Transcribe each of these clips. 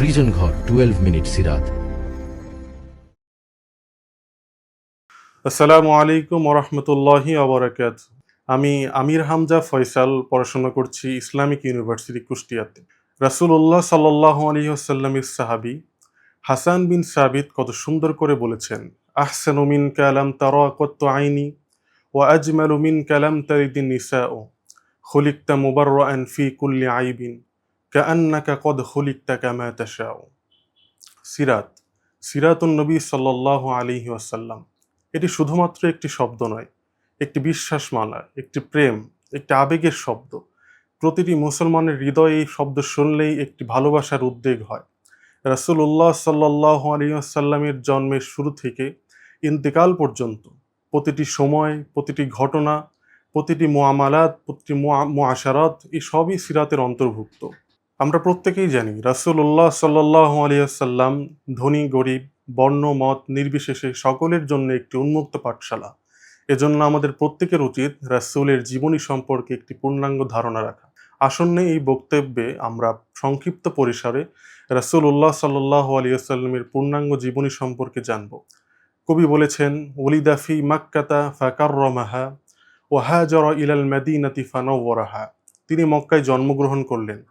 সৃজন ঘর twelve minute সিরাত। আসসালামু আলাইকুম ওরহমতুল্লাহি আবরাকাত আমি আমির হামজা ফয়সাল, পড়াশোনা করছি ইসলামিক ইউনিভার্সিটি কুষ্টিয়াতে। রাসূলুল্লাহ সাল্লাহ আলহিহাসাল্লামের সাহাবি হাসান বিন সাবিত কত সুন্দর করে বলেছেন, আহসানু মিন কালাম তারা কত আইনি ও আজমালু মিন কালাম তারিদিন নিসাও খুলিকতা মুবাররান ফি কুল্লি আইবিন। কাআন্নাকা কদ খুলিকতা কামা তাশাও সিরাত, সিরাতুন নবী সাল্লাল্লাহু আলাইহি ওয়াসাল্লাম। এটি শুধুমাত্র একটি শব্দ নয়, একটি বিশ্বাসমালা, একটি প্রেম, একটি আবেগের শব্দ। প্রতিটি মুসলমানের হৃদয়ে এই শব্দ শুনলেই একটি ভালোবাসার উদ্বেগ হয়। রাসূলুল্লাহ সাল্লাহ আলিয়াল্লামের জন্মের শুরু থেকে ইন্তেকাল পর্যন্ত প্রতিটি সময়, প্রতিটি ঘটনা, প্রতিটি মোয়ামালাত প্রতিটি মোয়াশারাত এই সবই সিরাতের অন্তর্ভুক্ত। আমরা প্রত্যেকেই জানি রাসূলুল্লাহ সাল্লাহ আলিয়াল্লাম ধনী, গরিব, বর্ণ, মত, নির্বিশেষে সকলের জন্য একটি উন্মুক্ত পাঠশালা। এজন্য আমাদের প্রত্যেকের উচিত রাসূলের জীবনী সম্পর্কে একটি পূর্ণাঙ্গ ধারণা রাখা। আসন্ন এই বক্তব্যে আমরা সংক্ষিপ্ত পরিসরে রাসূলুল্লাহ সাল্লাহ আলিয়াল্লামের পূর্ণাঙ্গ জীবনী সম্পর্কে জানব। কবি বলেছেন ওলিদাফি মাক্কাতা ফাকার রমাহা ওয়াহাজর ইলাল মাদিনাতি ফানওয়ারাহা। তিনি মক্কায় জন্মগ্রহণ করলেন।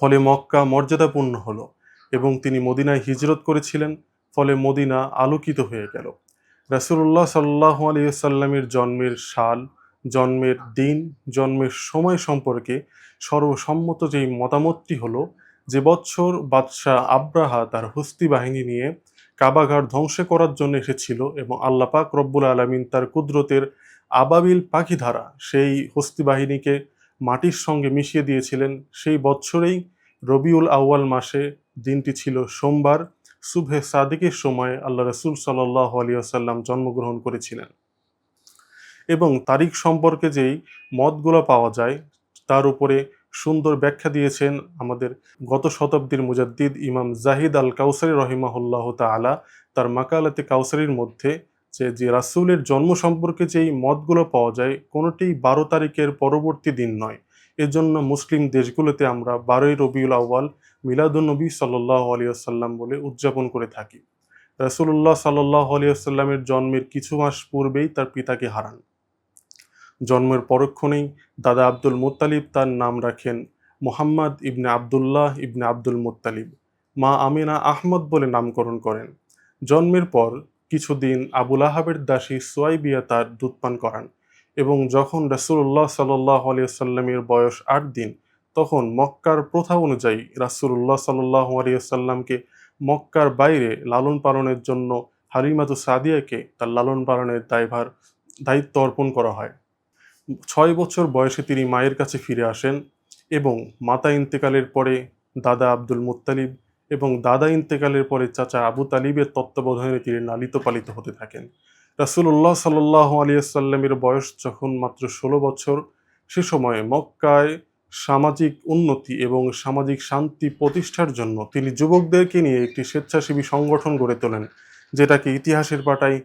ফলে মক্কা মর্যাদাপূর্ণ হলো এবং তিনি মদিনায় হিজরত করেছিলেন, ফলে মদিনা আলোকিত হয়ে গেল। রাসুল্লাহ সাল্লাহ আলিয়াল্লামের জন্মের সাল, জন্মের দিন, জন্মের সময় সম্পর্কে সর্বসম্মত যেই মতামতটি হলো, যে বৎসর বাদশাহ আব্রাহা তার হস্তি বাহিনী নিয়ে কাবাঘর ধ্বংস করার জন্য এসেছিল এবং আল্লাপাক রব্বুল আলমিন তার কুদরতের আবাবিল পাখি ধারা সেই হস্তি বাহিনীকে মাটির সঙ্গে মিশিয়ে দিয়েছিলেন। সেই বৎসরেই রবিউল আউয়াল মাসে দিনটি ছিল সোমবার সুবহে সাদিকের সময় আল্লাহ রসুল সাল্লাহ আলিয়াল্লাম জন্মগ্রহণ করেছিলেন। এবং তারিখ সম্পর্কে যেই মতগুলো পাওয়া যায়, তার উপরে সুন্দর ব্যাখ্যা দিয়েছেন আমাদের গত শতাব্দীর মুজাদ্দিদ ইমাম জাহিদ আল কাউসারি রহিমাহুল্লাহ তালা তার মাকালাতে কাউসারির মধ্যে যে যে রাসুলের জন্ম সম্পর্কে যেই মতগুলো পাওয়া যায় কোনোটি বারো তারিখের পরবর্তী দিন নয়। এজন্য মুসলিম দেশগুলোতে আমরা বারোই রবিউল আউ্বাল মিলাদুলনবী সাল্লাহ আলিয়াল্লাম বলে উদযাপন করে থাকি। রাসুল্লাহ সাল্লাহ আলিয়াল্লামের জন্মের কিছু মাস পূর্বেই তার পিতাকে হারান। জন্মের পরক্ষণেই দাদা আব্দুল মুত্তালিব তার নাম রাখেন মোহাম্মদ ইবনে আবদুল্লাহ ইবনে আব্দুল মুত্তালিব। মা আমিনা আহমদ বলে নামকরণ করেন। জন্মের পর কিছুদিন আবুল আহাবের দাসী সোয়াইবিয়া তার দুধ পান করান এবং যখন রাসুল্লাহ সাল্লাহ আলিয়াল্লামের বয়স আট দিন, তখন মক্কার প্রথা অনুযায়ী রাসুল্লাহ সাল্লাহ আলিয়াল্লামকে মক্কার বাইরে লালন পালনের জন্য হালিমাতু সাদিয়াকে তার লালন পালনের দায়ভার, দায়িত্ব অর্পণ করা হয়। ছয় বছর বয়সে তিনি মায়ের কাছে ফিরে আসেন এবং মাতা ইন্তেকালের পরে দাদা আব্দুল মুত্তালিব এবং দাদা ইন্তেকালের পরে চাচা আবু তালিবের তত্ত্বাবধানে তিনি লালিত পালিত হতে থাকেন। রাসুল্লাহ সাল্লাহ আলিয়াল্লামের বয়স যখন মাত্র ষোলো বছর, সে সময়ে মক্কায় সামাজিক উন্নতি এবং সামাজিক শান্তি প্রতিষ্ঠার জন্য তিনি যুবকদেরকে নিয়ে একটি স্বেচ্ছাসেবী সংগঠন গড়ে তোলেন, যেটাকে ইতিহাসের পাটায়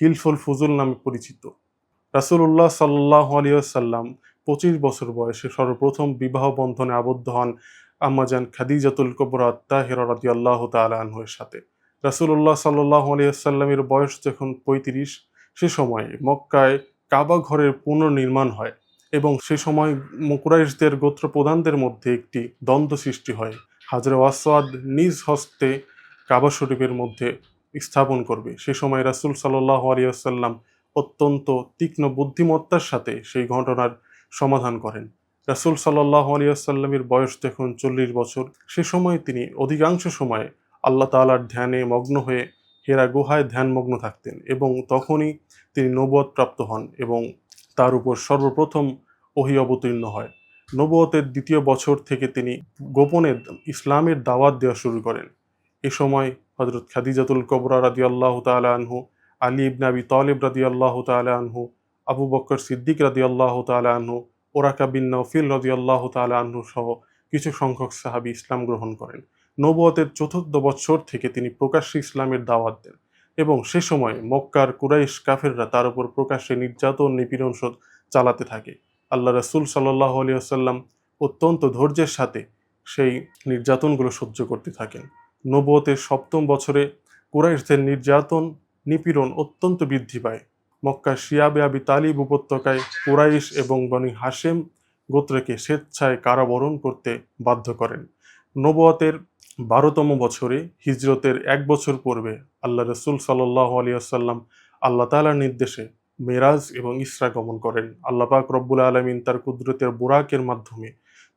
হিলফুল ফুজুল নামে পরিচিত। রাসুল্লাহ সাল্লাহ আলিয়াল্লাম পঁচিশ বছর বয়সে সর্বপ্রথম বিবাহ বন্ধনে আবদ্ধ হন আম্মাজান খাদিজাতুল কবরা তাহের রাদি আল্লাহ তালাহের সাথে। রাসুল্লাহ সাল্লাহ আলিয়াল্লামের বয়স যখন পঁয়ত্রিশ, সে সময়ে মক্কায় কাবা ঘরের পুনর্নির্মাণ হয় এবং সে সময় মুকুরাইশদের গোত্র প্রধানদের মধ্যে একটি দ্বন্দ্ব সৃষ্টি হয়। হাজরে ওয়াসাদ নিজ হস্তে কাবা শরীফের মধ্যে স্থাপন করবে। সে সময় রাসুল সাল্লাহ আলিয়াল্লাম অত্যন্ত তীক্ষ্ণ বুদ্ধিমত্তার সাথে সেই ঘটনার সমাধান করেন। রাসুল সাল্লাহ আলিয়াল্লামের বয়স যখন চল্লিশ বছর। সে সময় তিনি অধিকাংশ সময় আল্লাহ তালার ধ্যানে মগ্ন হয়ে হেরা গুহায় ধ্যানমগ্ন থাকতেন এবং তখনই তিনি নবদ প্রাপ্ত হন এবং তার উপর সর্বপ্রথম ওহি অবতীর্ণ হয়। নবতের দ্বিতীয় বছর থেকে তিনি গোপনে ইসলামের দাওয়াত দেওয়া শুরু করেন। এ সময় হজরত খাদিজাতুল কবরা রাদি আল্লাহ আনহু, আলী ইবনাবি তালিব রাদি আল্লাহ আনহু, আবু বক্কর সিদ্দিক রাদি আল্লাহ আনহু ওরাকা বিন নফিল রাদি আল্লাহ তালা আনহু সহ কিছু সংখ্যক সাহাবি ইসলাম গ্রহণ করেন। নবতের চতুর্থ বছর থেকে তিনি প্রকাশ্যে ইসলামের দাওয়াত দেন এবং সে সময় মক্কার কুরাইশ কাফেররা তার উপর প্রকাশ্যে নির্যাতন, নিপীড়ন চালাতে থাকে। আল্লাহ রসুল সাল্লাহ আলিয়াল্লাম অত্যন্ত ধৈর্যের সাথে সেই নির্যাতনগুলো সহ্য করতে থাকেন। নবতের সপ্তম বছরে কুরাইশদের নির্যাতন, নিপীড়ন অত্যন্ত বৃদ্ধি পায়। মক্কা শিয়াবে আবি তালিব উপত্যকায় কুরাইশ এবং বনি হাশেম গোত্রকে স্বেচ্ছায় কারাবরণ করতে বাধ্য করেন। নবতের বারোতম বছরে হিজরতের এক বছর পূর্বে আল্লাহ রসুল সাল্লাহ আলিয়াল্লাম আল্লাহ তালার নির্দেশে মেরাজ এবং ইসরা গমন করেন। আল্লাহ পাক রব্বুল আলমিন তার কুদরতের বুরাকের মাধ্যমে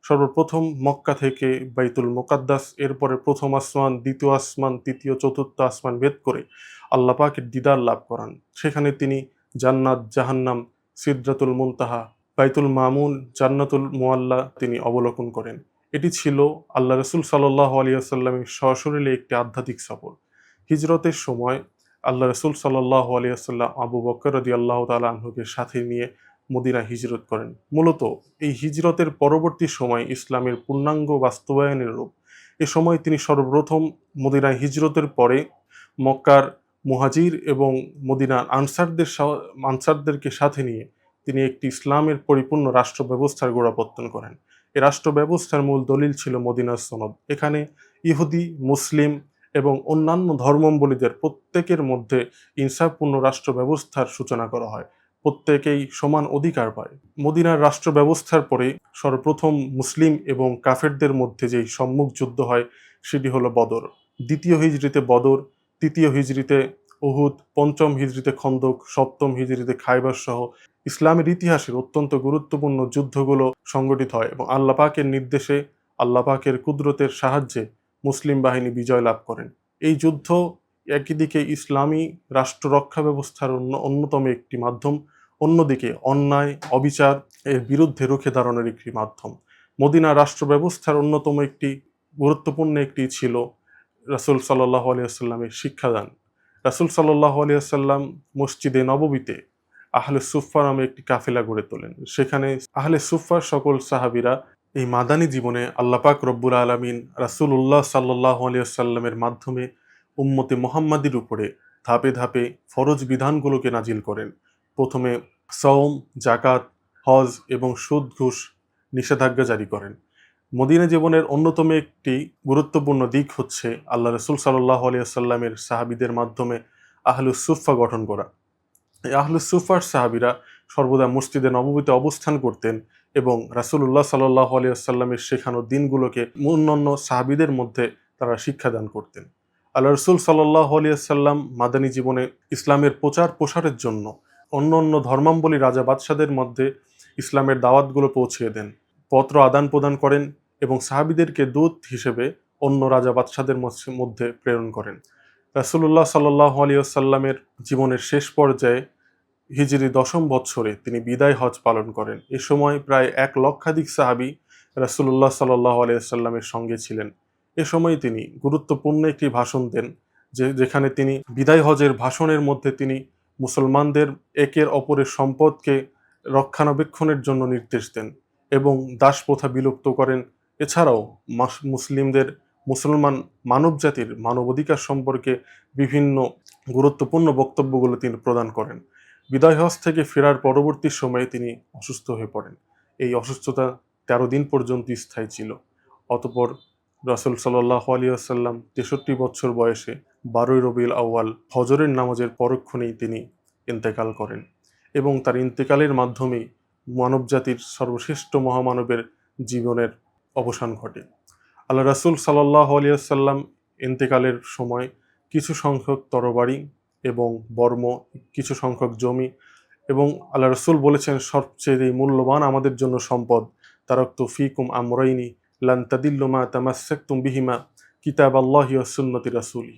সর্বপ্রথম মক্কা থেকে বাইতুল মোকাদ্দাস, এরপরে প্রথম আসমান, দ্বিতীয় আসমান, তৃতীয়, চতুর্থ আসমান ভেদ করে আল্লাহ পাকের দিদার লাভ করান। সেখানে তিনি জান্নাত, জাহান্নাম, সিদ্রাতুল মুনতাহা, বাইতুল মামুন, জান্নাতুল মোয়াল্লা তিনি অবলোকন করেন। এটি ছিল আল্লাহ রসুল সাল্লাহ আলিয়াল্লামের সশরীরে একটি আধ্যাত্মিক সফর। হিজরতের সময় আল্লাহ রসুল সাল্লাহ আলিয়াল্লাম আবু বকর রদি আল্লাহ তালা আনহুকে সাথে নিয়ে মদিনা হিজরত করেন। মূলত এই হিজরতের পরবর্তী সময় ইসলামের পূর্ণাঙ্গ বাস্তবায়নের রূপ। এ সময় তিনি সর্বপ্রথম মদিনা হিজরতের পরে মক্কার মুহাজির এবং মদিনার আনসারদের আনসারদেরকে সাথে নিয়ে তিনি একটি ইসলামের পরিপূর্ণ রাষ্ট্র ব্যবস্থার গোড়াপত্তন করেন। এ রাষ্ট্র ব্যবস্থার মূল দলিল ছিল মদিনার সনদ। এখানে ইহুদি, মুসলিম এবং অন্যান্য ধর্মাবলীদের প্রত্যেকের মধ্যে ইনসাফপূর্ণ রাষ্ট্র ব্যবস্থার সূচনা করা হয়। প্রত্যেকেই সমান অধিকার পায়। মদিনার রাষ্ট্র ব্যবস্থার পরে সর্বপ্রথম মুসলিম এবং কাফেরদের মধ্যে যেই সম্মুখ যুদ্ধ হয়, সেটি হলো বদর। দ্বিতীয় হিজড়িতে বদর তৃতীয় হিজড়িতে উহুদ, পঞ্চম হিজড়িতে খন্দক, সপ্তম হিজড়িতে খাইবার সহ ইসলামের ইতিহাসের অত্যন্ত গুরুত্বপূর্ণ যুদ্ধগুলো সংগঠিত হয় এবং আল্লাহ পাকের নির্দেশে আল্লাহ পাকের কুদরতের সাহায্যে মুসলিম বাহিনী বিজয় লাভ করেন। এই যুদ্ধ একই দিকে ইসলামী রাষ্ট্র রক্ষা ব্যবস্থার অন্য অন্যতম একটি মাধ্যম, অন্যদিকে অন্যায়, অবিচার এর বিরুদ্ধে রুখে দাঁড়ানোর একটি মাধ্যম। মদিনা রাষ্ট্র ব্যবস্থার অন্যতম একটি গুরুত্বপূর্ণ একটি ছিল রাসুল সাল্লাহ আলিয়াল্লামের শিক্ষাদান। রাসুল সাল্লাহ আলিয়াল্লাম মসজিদে নববীতে আহলে সুফা নামে একটি কাফেলা গড়ে তোলেন। সেখানে আহলে সুফার সকল সাহাবিরা এই মাদানী জীবনে আল্লাপাক রব্বুল আলমিন রাসুল উল্লাহ সাল্লাহ আলিয়াল্লামের মাধ্যমে উম্মতে মোহাম্মদীর উপরে ধাপে ধাপে ফরজ বিধানগুলোকে নাজিল করেন। প্রথমে সওম জাকাত হজ এবং সুদ ঘুষ নিষেধাজ্ঞা জারি করেন। মদিনা জীবনের অন্যতম একটি গুরুত্বপূর্ণ দিক হচ্ছে আল্লাহ রসুল সাল্লাহ আলিয়াল্লামের সাহাবিদের মাধ্যমে আহলুস সুফা গঠন করা। এই আহলুস সুফার সাহাবিরা সর্বদা মসজিদে নবমীতে অবস্থান করতেন এবং রাসুল্লাহ সাল্লাহ আলিয়াল্লামের শেখানো দিনগুলোকে অন্যান্য সাহাবিদের মধ্যে তারা শিক্ষাদান করতেন। আল্লাহ রসুল সাল্লাহ আলিয়াল্লাম মাদানী জীবনে ইসলামের প্রচার প্রসারের জন্য অন্য অন্য ধর্মাম্বলী রাজা বাদশাদের মধ্যে ইসলামের দাওয়াতগুলো পৌঁছিয়ে দেন। পত্র আদান প্রদান করেন এবং সাহাবিদেরকে দূত হিসেবে অন্য রাজা বাদশাদের মধ্যে- প্রেরণ করেন। রাসুল্লাহ সাল্লাহ আলিয়াল্লামের জীবনের শেষ পর্যায়ে হিজরি দশম বৎসরে তিনি বিদায় হজ পালন করেন। এ সময় প্রায় এক লক্ষাধিক সাহাবি রাসুল্লাহ সাল্লাহ আলিয়াল্লামের সঙ্গে ছিলেন। এ সময় তিনি গুরুত্বপূর্ণ একটি ভাষণ দেন, যে, যেখানে তিনি বিদায় হজের ভাষণের মধ্যে তিনি মুসলমানদের একের অপরের সম্পদকে রক্ষণাবেক্ষণের জন্য নির্দেশ দেন এবং দাস প্রথা বিলুপ্ত করেন এছাড়াও মাস- মুসলিমদের মুসলমান মানবজাতির মানবাধিকার সম্পর্কে বিভিন্ন গুরুত্বপূর্ণ বক্তব্যগুলো তিনি প্রদান করেন। বিদায় হজ থেকে ফেরার পরবর্তী সময়ে তিনি অসুস্থ হয়ে পড়েন। এই অসুস্থতা তেরো দিন পর্যন্ত স্থায়ী ছিল। অতপর রাসুল সাল্লাহ আলিয়াল্লাম তেষট্টি বছর বয়সে বারোই রবিল আউয়াল হজরের নামাজের পরক্ষণেই তিনি ইন্তেকাল করেন এবং তার ইন্তেকালের মাধ্যমেই মানবজাতির সর্বশ্রেষ্ঠ মহামানবের জীবনের অবসান ঘটে। আল্লাহ রাসুল সাল্লাহ আলিয়াল্লাম ইন্তেকালের সময় কিছু সংখ্যক তরবারি এবং বর্ম, কিছু সংখ্যক জমি এবং আল্লাহ রসুল বলেছেন, সবচেয়ে মূল্যবান আমাদের জন্য সম্পদ, তারক্ত ফিকুম আমরাইনি, লান তাদিল্লুমা তামাসাক্তুম বিহিমা কিতাব আল্লাহি সুন্নতি রাসুলি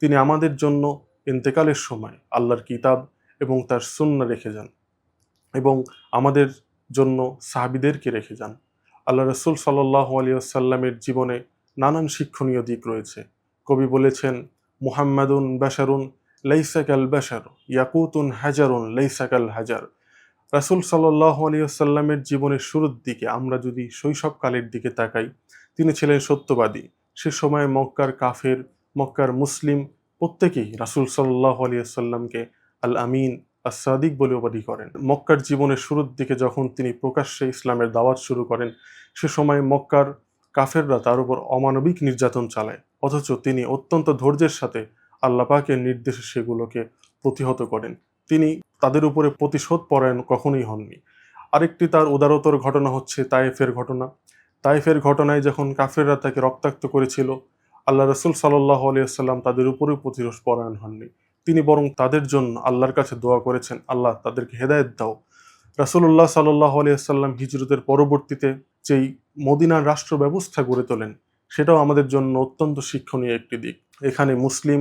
তিনি আমাদের জন্য ইন্তেকালের সময় আল্লাহর কিতাব এবং তার সুন্না রেখে যান এবং আমাদের জন্য সাহাবিদেরকে রেখে যান। আল্লাহ রসুল সাল্লাহ আলিয়াল্লামের জীবনে নানান শিক্ষণীয় দিক রয়েছে। কবি বলেছেন, মুহাম্মাদুন বাশারুন লাইসাকাল বাশার, ইয়াকুতুন হাজারুন লাইসাকাল হাজার। রাসুল সাল্লাহ আলিয়াল্লামের জীবনের শুরুর দিকে আমরা যদি শৈশবকালের দিকে তাকাই, তিনি ছিলেন সত্যবাদী। সে সময় মক্কার কাফের, মক্কার মুসলিম প্রত্যেকেই রাসুল সাল্লাহ আলিয়াল্লামকে আল আমিন আসাদিক বলে উপাধি করেন। মক্কার জীবনের শুরুর দিকে যখন তিনি প্রকাশ্যে ইসলামের দাওয়াত শুরু করেন, সে সময় মক্কার কাফেররা তার উপর অমানবিক নির্যাতন চালায়। অথচ তিনি অত্যন্ত ধৈর্যের সাথে আল্লাহ পাকের নির্দেশে সেগুলোকে প্রতিহত করেন। তিনি তাদের উপরে প্রতিশোধ পরায়ণ কখনোই হননি। আরেকটি তার উদারতর ঘটনা হচ্ছে তায়েফের ঘটনা। তায়েফের ঘটনায় যখন কাফেররা তাকে রক্তাক্ত করেছিল, আল্লাহ রসুল সাল্লাহ আলিয়াল্লাম তাদের উপরেও প্রতিরোধ পরায়ণ হননি। তিনি বরং তাদের জন্য আল্লাহর কাছে দোয়া করেছেন, আল্লাহ তাদেরকে হেদায়েত দাও। রাসুল্লাহ সাল্লাহ আলিয়াল্লাম হিজরতের পরবর্তীতে যেই মদিনার রাষ্ট্র ব্যবস্থা গড়ে তোলেন, সেটাও আমাদের জন্য অত্যন্ত শিক্ষণীয় একটি দিক। এখানে মুসলিম,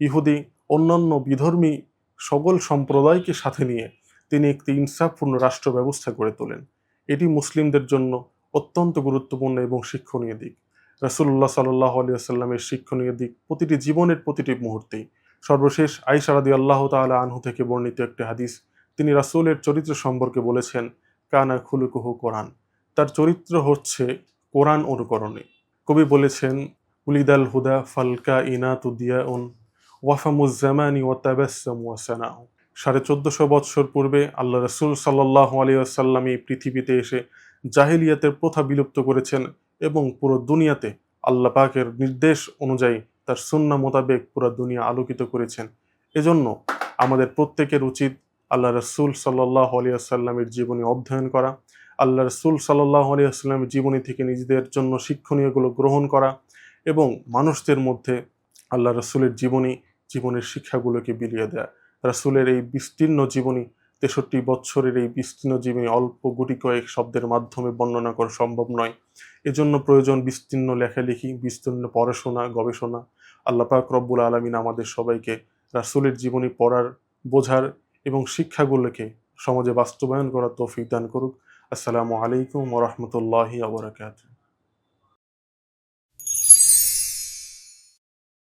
ইহুদি, অন্যান্য বিধর্মী সকল সম্প্রদায়কে সাথে নিয়ে তিনি একটি ইনসাফপূর্ণ রাষ্ট্র ব্যবস্থা গড়ে তোলেন। এটি মুসলিমদের জন্য অত্যন্ত গুরুত্বপূর্ণ এবং শিক্ষণীয় দিক। রাসুল্লাহ সাল্লাহ আলিয়াল্লামের শিক্ষণীয় দিক প্রতিটি জীবনের প্রতিটি মুহূর্তেই সর্বশেষ আইসারাদি আল্লাহ তালা আনহু থেকে বর্ণিত একটি হাদিস। তিনি রাসুলের চরিত্র সম্পর্কে বলেছেন, কানা খুলুকুহু কোরআন। তার চরিত্র হচ্ছে কোরআন অনুকরণে। কবি বলেছেন, উলিদাল হুদা ফালকা ইনা তুদিয়া উন ওয়াফামুজ্জামানি ওয়াতাবাসাম ওয়াসানাহ সাড়ে চোদ্দশো বৎসর পূর্বে আল্লাহ রসুল সাল্লাহ আলিয়াল্লাম এই পৃথিবীতে এসে জাহিলিয়াতের প্রথা বিলুপ্ত করেছেন এবং পুরো দুনিয়াতে আল্লাহ পাকের নির্দেশ অনুযায়ী তার সুন্না মোতাবেক পুরো দুনিয়া আলোকিত করেছেন। এজন্য আমাদের প্রত্যেকের উচিত আল্লাহ রসুল সাল্লাহ আলিয়াল্লামের জীবনী অধ্যয়ন করা, আল্লাহ রসুল সাল্লাহ আলিয়াল্লামের জীবনী থেকে নিজেদের জন্য শিক্ষণীয়গুলো গ্রহণ করা এবং মানুষদের মধ্যে আল্লাহ রসুলের জীবনী, জীবনের শিক্ষাগুলোকে বিলিয়ে দেয়া। রাসুলের এই বিস্তীর্ণ জীবনী, তেষট্টি বৎসরের এই বিস্তীর্ণ জীবনী অল্প গুটি কয়েক শব্দের মাধ্যমে বর্ণনা করা সম্ভব নয়। এজন্য প্রয়োজন বিস্তীর্ণ লেখালেখি, বিস্তীর্ণ পড়াশোনা, গবেষণা আল্লাহ পাক রব্বুল আলমিন আমাদের সবাইকে রাসুলের জীবনী পড়ার, বোঝার এবং শিক্ষাগুলোকে সমাজে বাস্তবায়ন করার তৌফিক দান করুক। আসসালামু আলাইকুম ওরহমতুল্লাহি আবরাকাত